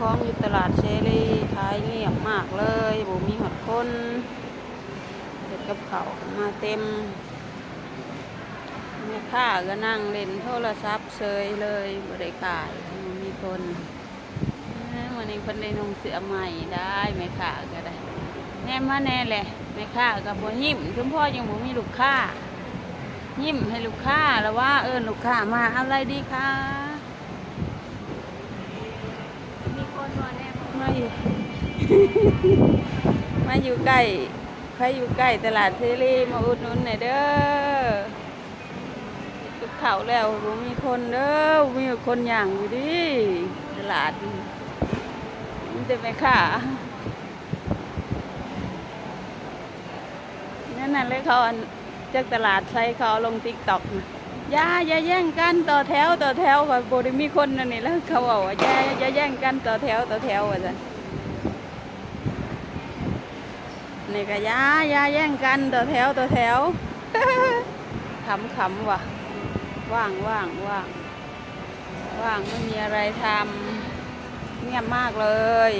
ของอยู่ตลาดเชรีขายเงียบมากเลยบ่มีหดคนเห็ดกับเขามาเต็มแม่ค้าก็นั่งเล่นโทรศัพท์เฉยเลยบ่ได้ขายบ่มีคนวันนี้คนได้นงเสือใหม่ได้แม่ค้าก็ได้ แน่มาแน่แหละแม่ค้ากับบ่ยิ้มคุณพ่อยังบ่มีลูกค้ายิ้มให้ลูกค้าแล้วว่าเออลูกค้ามาอาอะไรดีคะ มีคนมาแน่ มาอยู่มาอยู่ใกล้ใครอยู่ใกล้ตลาดเทรีมาอุดหนุนหน่อยเด้อตุกเขาแล้วมีคนเด้อมีคนย่างอยู่ดิตลาดมันจะไหมค่ะนั่นน่ะเลยเขาจากตลาดใช้เขาลงติ๊กต็อกนะ อย่าอย่าแย่งกันต่อแถวต่อแถวค่ะบ่ได้มีคนนั่นนี่แล้วเขาบอกว่าอย่าอย่าแย่งกันต่อแถวต่อแถวว่าซั่นนี่ก็อยาอยาแย่งกันต่อแถวต่อแถวขำขำว่ะ ว่างว่างว่างว่างไม่มีอะไรทำเงียบมากเลย